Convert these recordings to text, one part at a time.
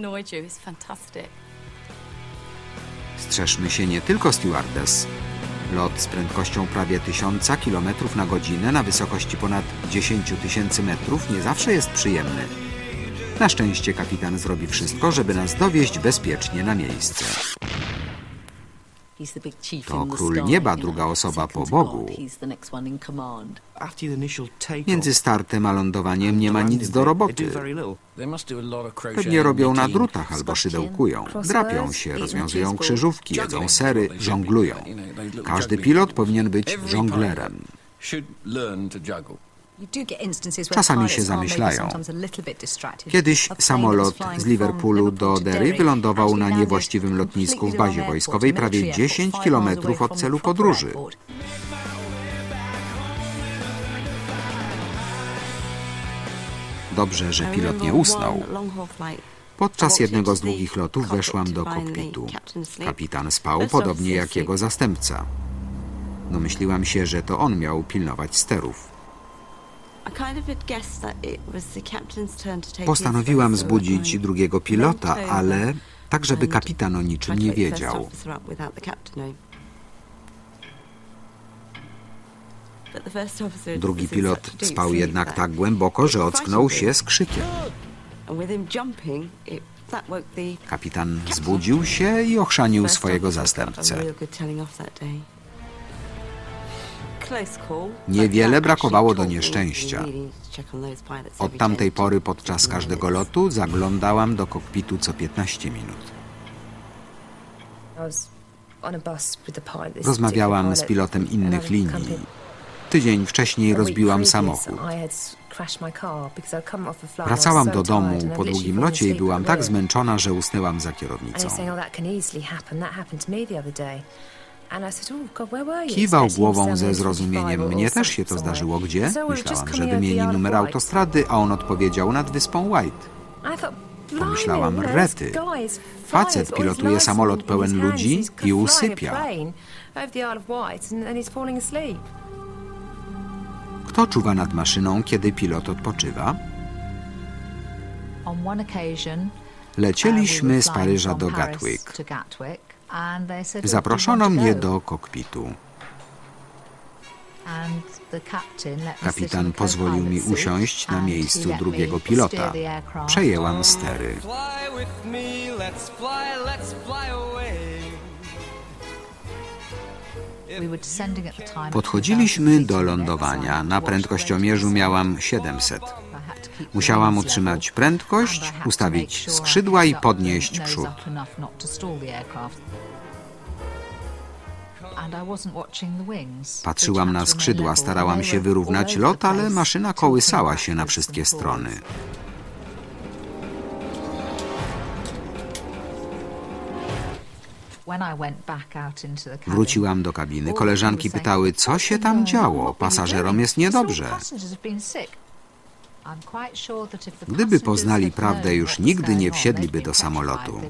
annoyed you. It's fantastic. Strzeżmy się nie tylko stewardess. Lot z prędkością prawie 1000 km na godzinę na wysokości ponad 10 tysięcy metrów nie zawsze jest przyjemny. Na szczęście kapitan zrobi wszystko, żeby nas dowieźć bezpiecznie na miejsce. To król nieba, druga osoba po. Bogu. Między startem a lądowaniem nie ma nic do roboty. Pewnie robią na drutach albo szydełkują. Drapią się, rozwiązują krzyżówki, jedzą sery, żonglują. Każdy pilot powinien być żonglerem. Czasami się zamyślają. Kiedyś samolot z Liverpoolu do Derry wylądował na niewłaściwym lotnisku w bazie wojskowej prawie 10 kilometrów od celu podróży. Dobrze, że pilot nie usnął. Podczas jednego z długich lotów weszłam do kokpitu. Kapitan spał, podobnie jak jego zastępca. Domyśliłam się, że to on miał pilnować sterów. Postanowiłam zbudzić drugiego pilota, ale tak, żeby kapitan o niczym nie wiedział. Drugi pilot spał jednak tak głęboko, że ocknął się z krzykiem. Kapitan zbudził się i ochrzanił swojego zastępcę. Niewiele brakowało do nieszczęścia. Od tamtej pory podczas każdego lotu zaglądałam do kokpitu co 15 minut. Rozmawiałam z pilotem innych linii. Tydzień wcześniej rozbiłam samochód. Wracałam do domu po długim locie i byłam tak zmęczona, że usnęłam za kierownicą. Kiwał głową ze zrozumieniem. Mnie też się to zdarzyło. Gdzie? Myślałam, że wymieni numer autostrady, a on odpowiedział nad wyspą White. Pomyślałam, rety. Facet pilotuje samolot pełen ludzi i usypia. Kto czuwa nad maszyną, kiedy pilot odpoczywa? Lecieliśmy z Paryża do Gatwick. Zaproszono mnie do kokpitu. Kapitan pozwolił mi usiąść na miejscu drugiego pilota. Przejęłam stery. Podchodziliśmy do lądowania. Na prędkościomierzu miałam 700. Musiałam utrzymać prędkość, ustawić skrzydła i podnieść przód. Patrzyłam na skrzydła, starałam się wyrównać lot, ale maszyna kołysała się na wszystkie strony. Wróciłam do kabiny. Koleżanki pytały, co się tam działo. Pasażerom jest niedobrze. Gdyby poznali prawdę, już nigdy nie wsiedliby do samolotu.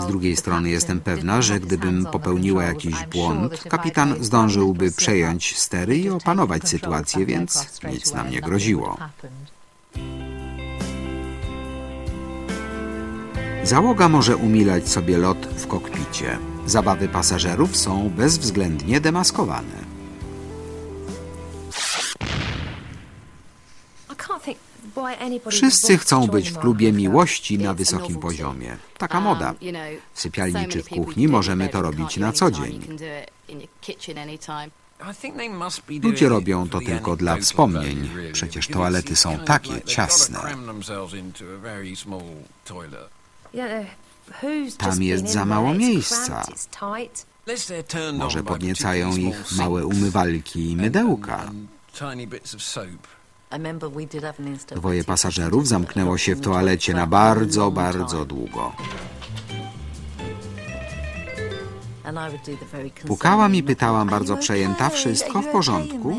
Z drugiej strony jestem pewna, że gdybym popełniła jakiś błąd, kapitan zdążyłby przejąć stery i opanować sytuację, więc nic nam nie groziło. Załoga może umilać sobie lot w kokpicie. Zabawy pasażerów są bezwzględnie demaskowane. Wszyscy chcą być w klubie miłości na wysokim poziomie. Taka moda. W sypialni czy w kuchni możemy to robić na co dzień. Ludzie robią to tylko dla wspomnień. Przecież toalety są takie ciasne. Tam jest za mało miejsca. Może podniecają ich małe umywalki i mydełka. Dwoje pasażerów zamknęło się w toalecie na bardzo, bardzo długo. Pukałam i pytałam bardzo przejęta, wszystko w porządku?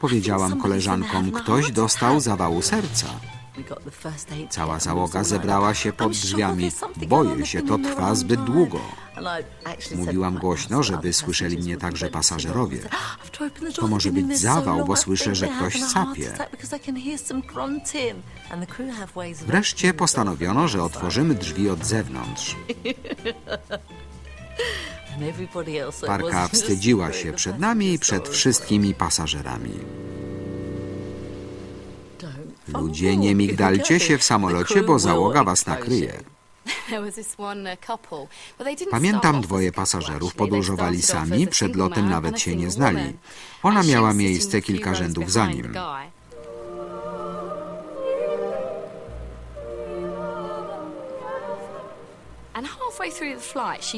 Powiedziałam koleżankom, ktoś dostał zawału serca. Cała załoga zebrała się pod drzwiami. Boję się, to trwa zbyt długo. Mówiłam "Right, głośno, żeby słyszeli mnie także pasażerowie. go." After I opened the To może być zawał, bo słyszę, że ktoś sapie. Wreszcie postanowiono, że otworzymy drzwi od zewnątrz. Parka wstydziła się przed nami i przed wszystkimi pasażerami. Ludzie, nie migdalcie się w samolocie, bo załoga was nakryje. Uh, Pamiętam dwoje pasażerów, podróżowali sami, przed lotem nawet się nie znali. Ona miała miejsce kilka rzędów za nim.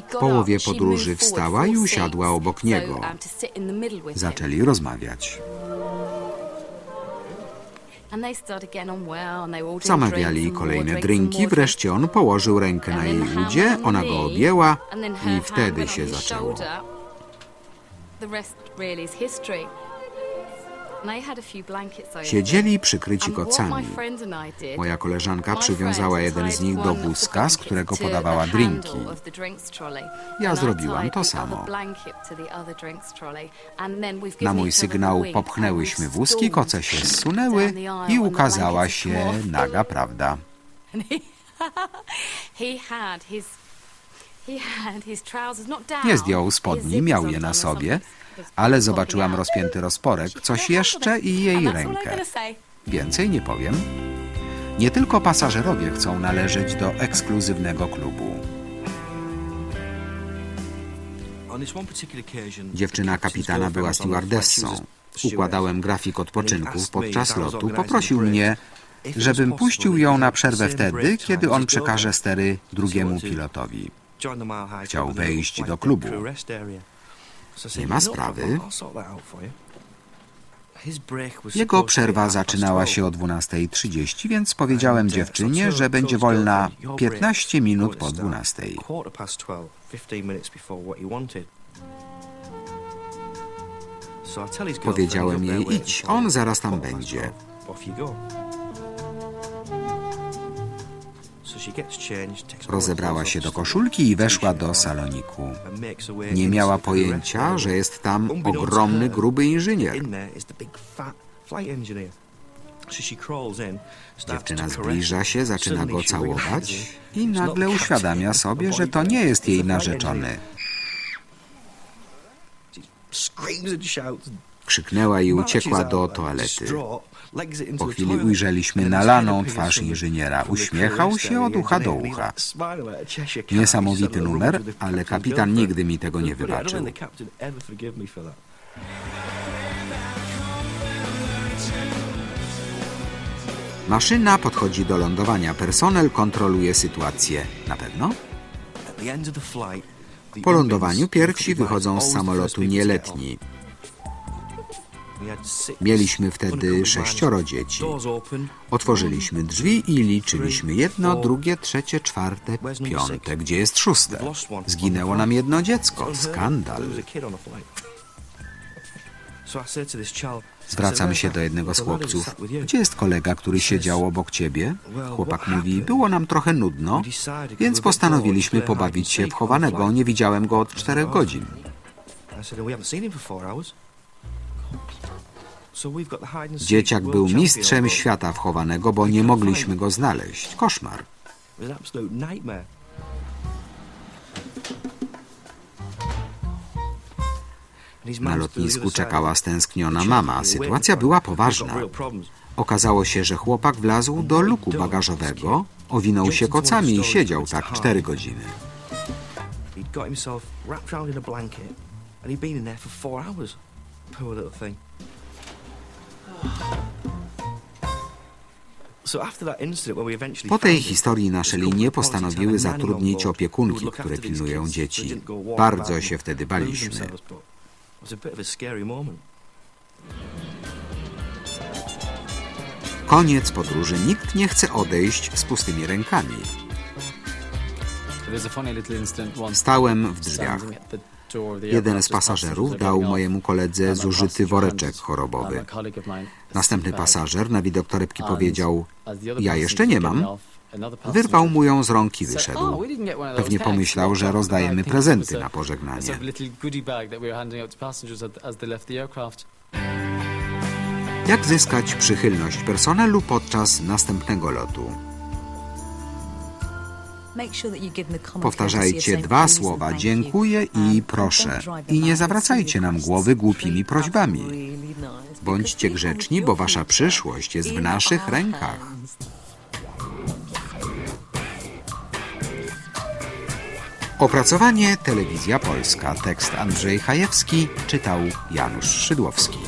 W połowie podróży wstała i usiadła obok niego. um, to Zamawiali kolejne drinki, wreszcie on położył rękę na jej udzie, ona go objęła i wtedy się zaczęło. Siedzieli przykryci kocami. Moja koleżanka przywiązała jeden z nich do wózka, z którego podawała drinki. Ja zrobiłam to samo. Na mój sygnał popchnęłyśmy wózki, koce się zsunęły i ukazała się naga prawda. Nie zdjął spodni, miał je na sobie, ale zobaczyłam rozpięty rozporek, coś jeszcze i jej rękę. Więcej nie powiem. Nie tylko pasażerowie chcą należeć do ekskluzywnego klubu. Dziewczyna kapitana była stewardessą. Układałem grafik odpoczynków podczas lotu. Poprosił mnie, żebym puścił ją na przerwę wtedy, kiedy on przekaże stery drugiemu pilotowi. Chciał wejść do klubu. Nie ma sprawy. Jego przerwa zaczynała się o 12.30, więc powiedziałem dziewczynie, że będzie wolna 15 minut po 12. Powiedziałem jej, idź, on zaraz tam będzie. Rozebrała się do koszulki i weszła do saloniku. Nie miała pojęcia, że jest tam ogromny, gruby inżynier. Dziewczyna zbliża się, zaczyna go całować i nagle uświadamia sobie, że to nie jest jej narzeczony. Krzyknęła i uciekła do toalety. Po chwili ujrzeliśmy nalaną twarz inżyniera. Uśmiechał się od ucha do ucha. Niesamowity numer, ale kapitan nigdy mi tego nie wybaczył. Maszyna podchodzi do lądowania. Personel kontroluje sytuację. Na pewno? Po lądowaniu pierwsi wychodzą z samolotu nieletni. Mieliśmy wtedy sześcioro dzieci. Otworzyliśmy drzwi i liczyliśmy jedno, drugie, trzecie, czwarte, piąte. Gdzie jest szóste? Zginęło nam jedno dziecko. Skandal. Zwracam się do jednego z chłopców. Gdzie jest kolega, który siedział obok ciebie? Chłopak mówi, było nam trochę nudno, więc postanowiliśmy pobawić się w chowanego. Nie widziałem go od czterech godzin. Dzieciak był mistrzem świata w chowanego, bo nie mogliśmy go znaleźć. Koszmar. Na lotnisku czekała stęskniona mama. Sytuacja była poważna. Okazało się, że chłopak wlazł do luku bagażowego, owinął się kocami i siedział tak cztery godziny. He'd got himself wrapped round in a blanket and he'd been in there for four hours. Poor little thing. Po tej historii nasze linie postanowiły zatrudnić opiekunki, które pilnują dzieci. Bardzo się wtedy baliśmy. Koniec podróży. Nikt nie chce odejść z pustymi rękami. Stałem w drzwiach. Jeden z pasażerów dał mojemu koledze zużyty woreczek chorobowy. Następny pasażer na widok torebki powiedział: Ja jeszcze nie mam. Wyrwał mu ją z rąk i wyszedł. Pewnie pomyślał, że rozdajemy prezenty na pożegnanie. Jak zyskać przychylność personelu podczas następnego lotu? Powtarzajcie dwa słowa dziękuję i proszę. I nie zawracajcie nam głowy głupimi prośbami. Bądźcie grzeczni, bo wasza przyszłość jest w naszych rękach. Opracowanie Telewizja Polska. Tekst Andrzej Hajewski czytał Janusz Szydłowski.